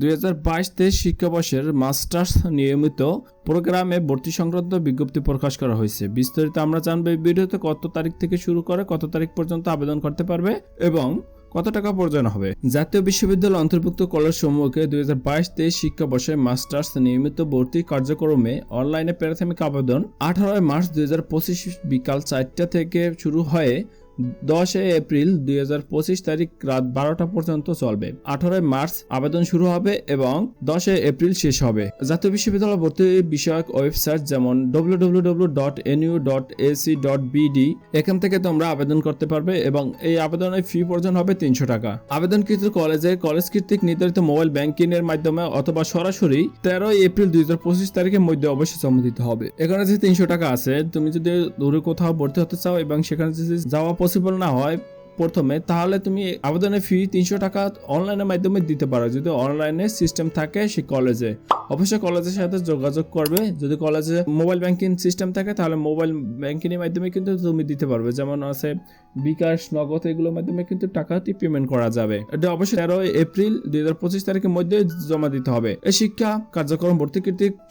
দুই হাজার বাইশ তেইশ শিক্ষাবর্ষের মাস্টার্স নিয়মিত প্রোগ্রামে ভর্তি সংক্রান্ত বিজ্ঞপ্তি প্রকাশ করা হয়েছে। বিস্তারিত আমরা জানব এই ভিডিওতে কত তারিখ থেকে শুরু করে কত তারিখ পর্যন্ত আবেদন করতে পারবে এবং কত টাকা প্রয়োজন হবে। জাতীয় বিশ্ববিদ্যালয় অন্তর্ভুক্ত কলেজ সমূহকে দুই হাজার বাইশ তেইশ শিক্ষাবর্ষে মাস্টার্স নিয়মিত ভর্তি কার্যক্রমে অনলাইনে প্রাথমিক আবেদন আঠারোই মার্চ দুই হাজার পঁচিশ বিকাল চারটা থেকে শুরু হয়ে দশই এপ্রিল দুই হাজার পঁচিশ তারিখ রাত বারোটা পর্যন্ত চলবে। আঠারোই মার্চ আবেদন শুরু হবে এবং দশই এপ্রিল শেষ হবে। জাতীয় বিশ্ববিদ্যালয় ভর্তি বিষয়ক ওয়েবসাইট যেমন www.nu.ac.bd এখান থেকে তোমরা আবেদন করতে পারবে এবং এই আবেদনের ফি প্রয়োজন হবে তিনশো টাকা। আবেদনকৃত কলেজে কলেজ কর্তৃক নির্ধারিত মোবাইল ব্যাংকিং এর মাধ্যমে অথবা সরাসরি তেরোই এপ্রিল দুই হাজার পঁচিশ তারিখের মধ্যে অবশ্যই জমা দিতে হবে। এখানে যে তিনশো টাকা আছে, তুমি যদি দূরে কোথাও ভর্তি হতে চাও এবং সেখানে যদি যাওয়া পসিবল না হয় প্রথমে, তাহলে তুমি আবেদনের ফি তিনশো টাকা অনলাইনের মাধ্যমে দিতে পারো। যদি অনলাইনে সিস্টেম থাকে সেই কলেজে অবশ্যই কলেজের সাথে যোগাযোগ করবে। যদি কলেজে মোবাইল ব্যাংকিং সিস্টেম থাকে, তাহলে মোবাইল ব্যাংকিং এর মাধ্যমে কিন্তু তুমি দিতে পারবে। যেমন আছে বিকাশ, নগদ, এগুলোর মাধ্যমে কিন্তু টাকাটি পেমেন্ট করা যাবে। এটা অবশ্যই তেরো এপ্রিল দুই হাজার পঁচিশ তারিখের মধ্যে জমা দিতে হবে। এই শিক্ষা কার্যক্রম ভর্তি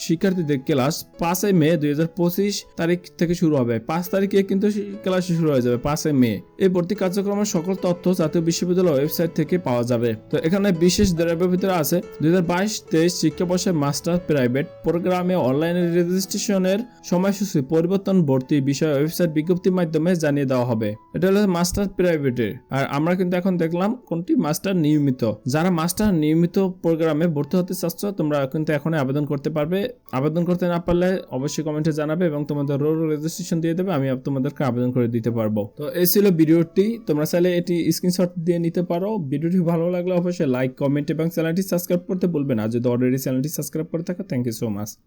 শিক্ষার্থীদের ক্লাস পাঁচই মে দুই হাজার পঁচিশ তারিখ থেকে শুরু হবে। পাঁচ তারিখে কিন্তু ক্লাস শুরু হয়ে যাবে পাঁচই মে। এই ভর্তি কার্যক্রমের সকল তথ্য জাতীয় বিশ্ববিদ্যালয় ওয়েবসাইট থেকে পাওয়া যাবে। তো এখানে বিশেষ দ্রব্যের ভিতরে আছে দুই হাজার বাইশ, তেইশ শিক্ষাবর্ষে মাস্টার প্রাইভেট প্রোগ্রামে অনলাইন রেজিস্ট্রেশনের সময়সূচি পরিবর্তন ভর্তি বিষয় ওয়েবসাইট বিজ্ঞপ্তির মাধ্যমে জানিয়ে দেওয়া হবে। এটা হলো মাস্টার প্রাইভেটের। আর আমরা কিন্তু এখন দেখলাম কোনটি? মাস্টার নিয়মিত। যারা মাস্টার নিয়মিত প্রোগ্রামে ভর্তি হতে চাচ্ছ, তোমরা কিন্তু এখন আবেদন করতে পারবে। আবেদন করতে না পারলে অবশ্যই কমেন্টে জানাবে এবং তোমাদের রোল রেজিস্ট্রেশন দিয়ে দেবে, আমি তোমাদেরকে আবেদন করে দিতে পারব। তো এই ছিল ভিডিওটি। তোমরা চাইলে এটি স্ক্রিনশট দিয়ে নিতে পারো। ভিডিওটি ভালো লাগলে অবশ্যই লাইক, কমেন্ট এবং চ্যানেলটি সাবস্ক্রাইব করতে বলবে না। যদি অলরেডি চ্যানেলটি subscribe Scrap Portaca Tanque Somas.